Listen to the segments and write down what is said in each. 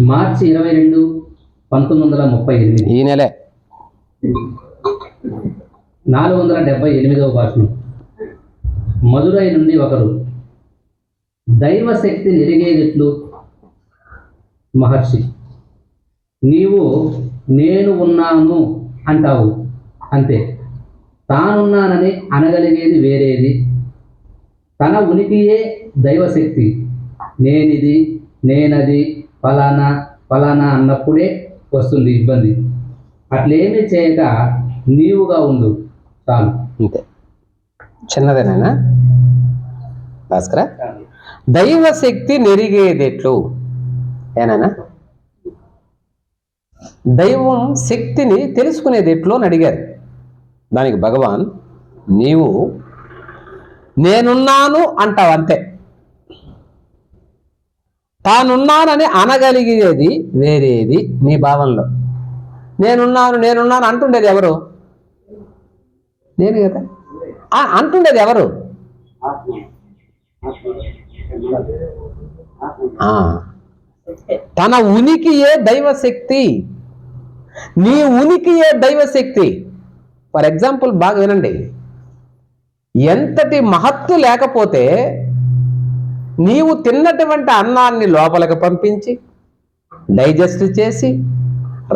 మార్చి ఇరవై రెండు పంతొమ్మిది వందల ముప్పై ఎనిమిది. ఈ నెలే. నాలుగు వందల డెబ్బై ఎనిమిదవ భాషను. మధురై నుండి ఒకరు. దైవశక్తి నిరిగేదిట్లు? మహర్షి. నీవు నేను ఉన్నాను అంటావు. అంతే. తానున్నానని అనగలిగేది వేరేది. తన ఉనికియే దైవశక్తి. నేనిది నేనది ఫలానా ఫలానా అన్నప్పుడే వస్తుంది ఇబ్బంది. అట్లేమీ చేయక నీవుగా ఉండు చాలు. అంతే. చిన్నదేనా భాస్కర? దైవశక్తి నెరిగేదెట్లు. ఏనానా? దైవం శక్తిని తెలుసుకునేది ఎట్లు అని అడిగారు. దానికి భగవాన్ నీవు నేనున్నాను అంటావు అంతే. తానున్నానని అనగలిగేది వేరేది నీ భావనలో నేనున్నాను నేనున్నాను అంటుండేది ఎవరు? నేను కదా? ఆ, అంటుండేది ఎవరు? ఆ, తన ఉనికియే దైవశక్తి. నీ ఉనికియే దైవశక్తి. ఫర్ ఎగ్జాంపుల్ బాగా వినండి. ఎంతటి మహత్తు లేకపోతే నీవు తిన్నటువంటి అన్నాన్ని లోపలికి పంపించి డైజెస్ట్ చేసి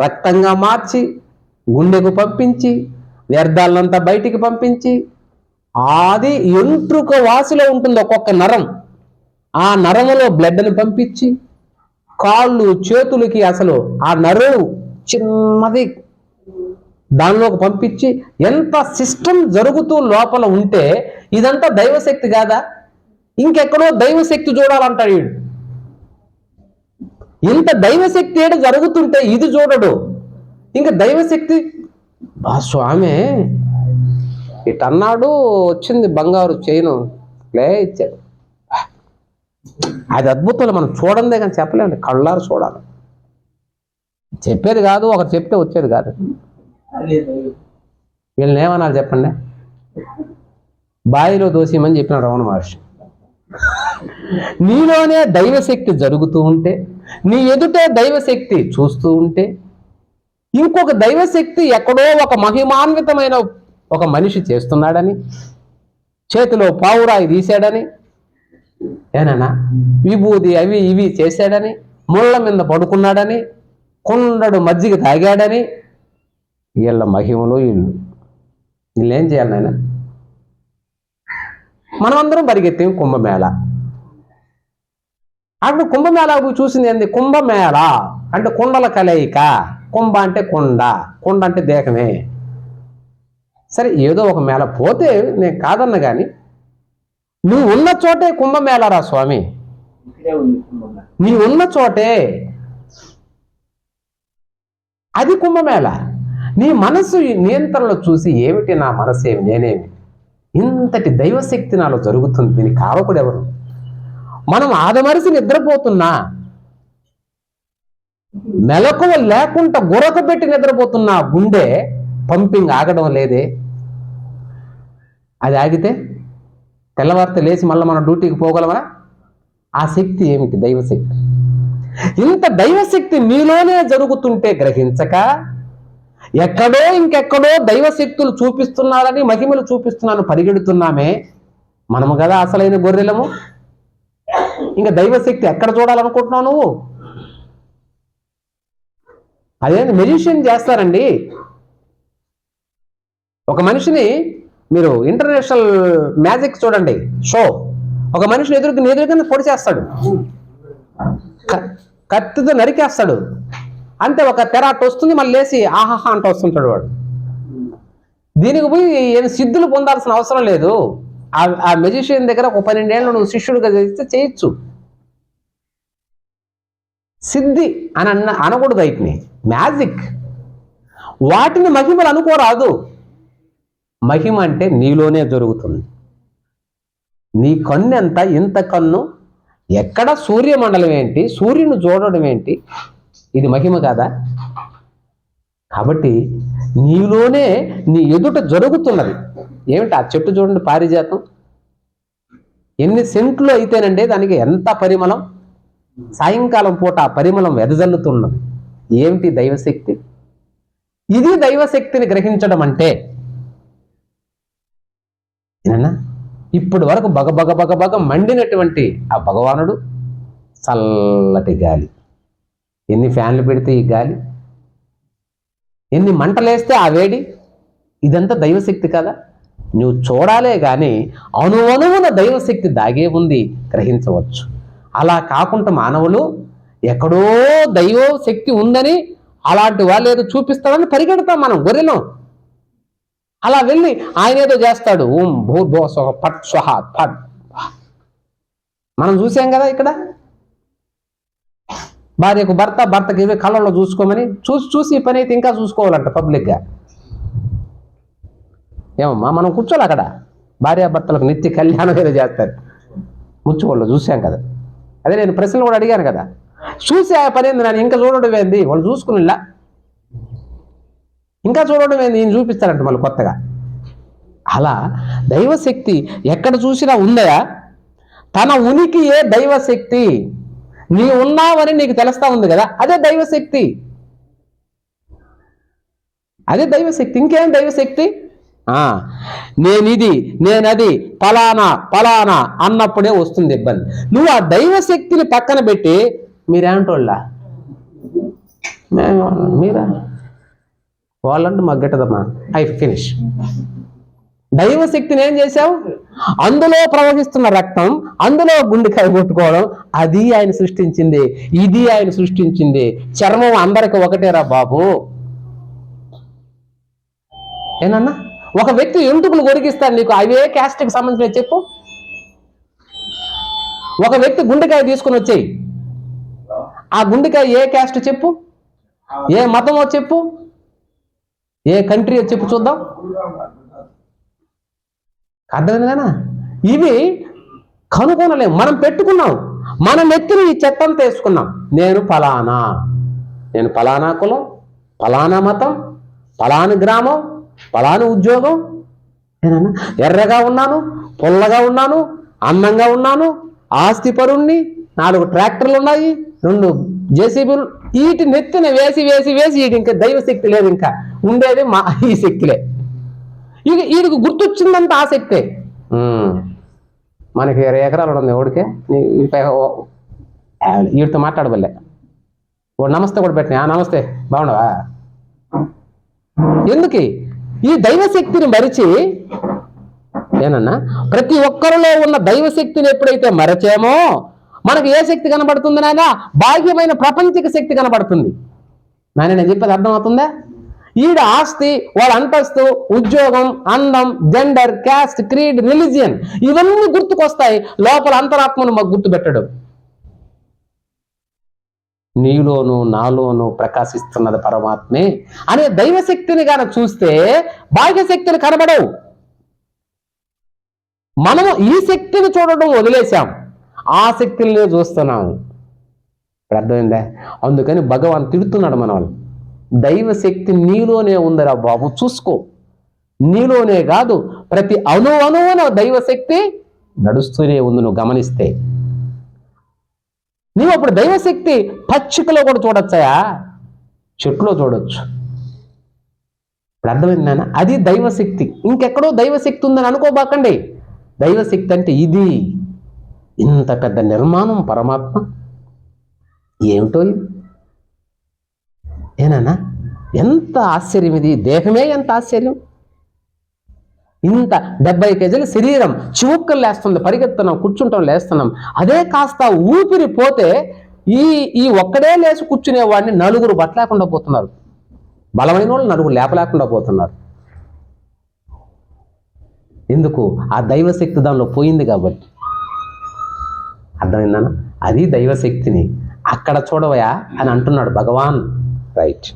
రక్తంగా మార్చి గుండెకు పంపించి వ్యర్థాలంతా బయటికి పంపించి అది ఎంట్రుక వాసిలో ఉంటుంది ఒక్కొక్క నరం. ఆ నరములో బ్లడ్ని పంపించి కాళ్ళు చేతులకి అసలు ఆ నరువు చిన్నది దానిలోకి పంపించి ఎంత సిస్టమ్ జరుగుతూ లోపల ఉంటే ఇదంతా దైవశక్తి కాదా? ఇంకెక్కడో దైవశక్తి చూడాలంటాడు వీడు. ఇంత దైవశక్తి ఏడు జరుగుతుంటే ఇది చూడడు. ఇంకా దైవశక్తి ఆ స్వామి ఇటన్నాడు వచ్చింది బంగారు చైను లే ఇచ్చాడు. అది అద్భుతాలు మనం చూడందే కానీ చెప్పలేండి కళ్ళారు చూడాలి. చెప్పేది కాదు ఒకరు చెప్తే వచ్చేది కాదు. వీళ్ళని ఏమన్నారు చెప్పండి? బావిలో దోషమని చెప్పినాడు రమణ మహర్షి. నీలోనే దైవశక్తి జరుగుతూ ఉంటే నీ ఎదుటే దైవశక్తి చూస్తూ ఉంటే ఇంకొక దైవశక్తి ఎక్కడో ఒక మహిమాన్వితమైన ఒక మనిషి చేస్తున్నాడని చేతిలో పావురాయి తీశాడని ఏనా విభూది అవి ఇవి చేశాడని ముళ్ళ మీద పడుకున్నాడని కొండడు మజ్జిగ తాగాడని వీళ్ళ మహిమలు వీళ్ళు. వీళ్ళు ఏం చేయాలి నాయన? మనమందరం పరిగెత్తాం కుంభమేళ. అప్పుడు కుంభమేళ చూసింది ఏంది? కుంభమేళ అంటే కుండల కలయిక. కుంభ అంటే కుండ. కుండ అంటే దేహమే. సరే ఏదో ఒక మేళ పోతే నేను కాదన్న కానీ నువ్వు ఉన్న చోటే కుంభమేళ రా స్వామి. నీ ఉన్న చోటే. అది కుంభమేళ. నీ మనసు ఈ నియంత్రణలో చూసి ఏమిటి నా మనసు ఏమి నేనేమి? ఇంతటి దైవశక్తి నాలో జరుగుతుంది. దీనికి కారకుడు ఎవరు? మనం ఆదమరిసి నిద్రపోతున్నా మెలకువ లేకుండా గురక పెట్టి నిద్రపోతున్నా గుండె పంపింగ్ ఆగడం లేదే. అది ఆగితే తెల్లవారితే లేచి మళ్ళీ మన డ్యూటీకి పోగలమా? ఆ శక్తి ఏమిటి? దైవశక్తి. ఇంత దైవశక్తి మీలోనే జరుగుతుంటే గ్రహించక ఎక్కడో ఇంకెక్కడో దైవశక్తులు చూపిస్తున్నారని మహిమలు చూపిస్తున్నాను పరిగెడుతున్నామే మనము కదా అసలైన గొర్రెలము. ఇంకా దైవశక్తి ఎక్కడ చూడాలనుకుంటున్నావు నువ్వు? అదేంటి మెజిషియన్ చేస్తారండి. ఒక మనిషిని మీరు ఇంటర్నేషనల్ మ్యాజిక్ చూడండి షో. ఒక మనిషిని ఎదురుకు ఎదురుగా పొడి చేస్తాడు. కత్తితో నరికేస్తాడు. అంతే ఒక తెర వస్తుంది మళ్ళీ లేచి ఆహాహా అంట వస్తుంటాడు వాడు. దీనికి పోయి ఏం సిద్ధులు పొందాల్సిన అవసరం లేదు. ఆ మెజిషియన్ దగ్గర ఒక పన్నెండేళ్ళు నువ్వు శిష్యుడిగా చేస్తే చేయొచ్చు. సిద్ధి అని అన్న అనకూడదు వీటిని. మ్యాజిక్ వాటిని మహిమలు అనుకోరాదు. మహిమ అంటే నీలోనే జరుగుతుంది. నీ కన్ను ఎంత? ఇంత కన్ను? ఎక్కడ సూర్యమండలం ఏంటి? సూర్యుని చూడడం ఏంటి? ఇది మహిమ కాదా? కాబట్టి నీలోనే నీ ఎదుట జరుగుతున్నది. ఏమిటి ఆ చెట్టు చూడండి పారిజాతం? ఎన్ని సెంట్లు అయితేనండి దానికి ఎంత పరిమళం? సాయంకాలం పూట ఆ పరిమళం వెదజల్లుతున్నది. ఏమిటి దైవశక్తి? ఇది దైవశక్తిని గ్రహించడం అంటే ఇప్పటి వరకు బగ బగ బగ బగ మండినటువంటి ఆ భగవానుడు చల్లటి గాలి. ఎన్ని ఫ్యాన్లు పెడితే ఈ గాలి? ఎన్ని మంటలేస్తే ఆ వేడి? ఇదంతా దైవశక్తి కదా? నువ్వు చూడాలే కానీ అనువనువున దైవశక్తి దాగే ఉంది గ్రహించవచ్చు. అలా కాకుండా మానవులు ఎక్కడో దైవ శక్తి ఉందని అలాంటి వాళ్ళు ఏదో చూపిస్తాడని పరిగెడతాం మనం గొర్రెలం అలా వెళ్ళి ఆయన ఏదో చేస్తాడు ఓం భూ స్వహ పట్ స్వహ పట్. మనం చూసాం కదా ఇక్కడ? భార్యకు భర్త భర్తకి ఇవే కళ్ళల్లో చూసుకోమని చూసి చూసి పని అయితే ఇంకా చూసుకోవాలంట పబ్లిక్గా ఏమమ్మా మనం కూర్చోలే అక్కడ? భార్యాభర్తలకు నిత్య కళ్యాణం ఏదో చేస్తారు. ముచ్చుకోళ్ళు చూసాం కదా. అదే నేను ప్రశ్నలు కూడా అడిగాను కదా. చూసి ఆ పని ఏంది నన్ను? ఇంకా చూడడం ఏంది? వాళ్ళు చూసుకునిలా. ఇంకా చూడడం ఏంది? ఈయన చూపిస్తారంట మళ్ళీ కొత్తగా. అలా దైవశక్తి ఎక్కడ చూసినా ఉందయా? తన ఉనికి ఏ దైవశక్తి. నీ ఉన్నావని నీకు తెలుస్తా ఉంది కదా అదే దైవశక్తి. అదే దైవశక్తి. ఇంకేం దైవశక్తి? ఆ, నేనిది నేనది ఫలానా పలానా అన్నప్పుడే వస్తుంది ఇబ్బంది. నువ్వు ఆ దైవశక్తిని పక్కన పెట్టి మీరేంటోళ్ళ మీరా? వాళ్ళంటే మాకు గట్టదమ్మా ఐ ఫినిష్. దైవశక్తిని ఏం చేశావు? అందులో ప్రవహిస్తున్న రక్తం అందులో గుండెకాయ కొట్టుకోవడం అది ఆయన సృష్టించింది. ఇది ఆయన సృష్టించింది. చర్మం అందరికి ఒకటేరా బాబు. ఏనన్నా? ఒక వ్యక్తి ఎంటుకులు కొరికిస్తాడు నీకు? అవే క్యాస్ట్కి సంబంధించిన చెప్పు. ఒక వ్యక్తి గుండెకాయ తీసుకుని వచ్చేయి. ఆ గుండెకాయ ఏ క్యాస్ట్ చెప్పు? ఏ మతమో చెప్పు? ఏ కంట్రీ చెప్పు చూద్దాం. అర్థమైంది కదా ఇవి కనుగొనలేము మనం పెట్టుకున్నాం. మనం ఎత్తిన ఈ చెత్తంతా వేసుకున్నాం నేను ఫలానా నేను ఫలానా కులం ఫలానా మతం ఫలాని గ్రామం ఫలాని ఉద్యోగం. నేనన్నా ఎర్రగా ఉన్నాను పుల్లగా ఉన్నాను అందంగా ఉన్నాను ఆస్తి పరుణ్ణి నాలుగు ట్రాక్టర్లు ఉన్నాయి రెండు జేసీబీలు వీటి నెత్తిన వేసి వేసి వేసి వీటి ఇంకా దైవశక్తి లేదు ఇంకా. ఉండేది మా ఈ శక్తిలే. ఇక వీడికి గుర్తొచ్చిందంత ఆ శక్తే మనకి ఇరవై ఎకరాలు ఉంది ఓడికే. వీడితో మాట్లాడబల్లే. ఓ నమస్తే కూడా పెట్టినా. "ఆ, నమస్తే. బాగుండవా ఎందుకు? ఈ దైవశక్తిని మరిచి ఏనన్నా ప్రతి ఒక్కరిలో ఉన్న దైవశక్తిని ఎప్పుడైతే మరచామో మనకు ఏ శక్తి కనబడుతుంది నాయనా? బాహ్యమైన ప్రపంచిక శక్తి కనబడుతుంది. నాయన నేను చెప్పేది అర్థమవుతుందా? ఈడ ఆస్తి వాళ్ళ అంతస్తు ఉద్యోగం అందం జెండర్ క్యాస్ట్ క్రీడ్ రిలీజియన్ ఇవన్నీ గుర్తుకొస్తాయి. లోపల అంతరాత్మను మాకు గుర్తుపెట్టడం. నీలోను నాలోను ప్రకాశిస్తున్నది పరమాత్మే అనే దైవశక్తిని గాన చూస్తే బాహ్యశక్తిని కనబడవు. మనము ఈ శక్తిని చూడడం వదిలేశాం. ఆ శక్తిని చూస్తున్నాము అర్థమైందా? అందుకని భగవాన్ తిడుతున్నాడు మన వాళ్ళు దైవశక్తి నీలోనే ఉందిరా బాబు చూసుకో. నీలోనే కాదు ప్రతి అణు అణువున దైవశక్తి నడుస్తూనే ఉంది నువ్వు గమనిస్తే. నీవు అప్పుడు దైవశక్తి పచ్చికలో కూడా చూడొచ్చాయా? చెట్లో చూడొచ్చు. ఇప్పుడు అర్థమైంది నాన్న? అది దైవశక్తి. ఇంకెక్కడో దైవశక్తి ఉందని అనుకోబాకండి. దైవశక్తి అంటే ఇది. ఇంత పెద్ద నిర్మాణం పరమాత్మ. ఏమిటో ఇది? ఏనానా ఎంత ఆశ్చర్యం ఇది? దేహమే ఎంత ఆశ్చర్యం? ఇంత డెబ్బై కేజీల శరీరం చివుక్కలు లేస్తుంది పరిగెత్తున్నాం కూర్చుంటాం లేస్తున్నాం. అదే కాస్త ఊపిరి పోతే ఈ ఈ ఒక్కడే లేచి కూర్చునేవాడిని నలుగురు బట్టలేకుండా పోతున్నారు. బలమైన వాళ్ళు నలుగురు లేపలేకుండా పోతున్నారు. ఎందుకు? ఆ దైవశక్తి దానిలో పోయింది కాబట్టి. అర్థమైందన్న? అది దైవశక్తిని. అక్కడ చూడవయా అని అంటున్నాడు భగవాన్. right.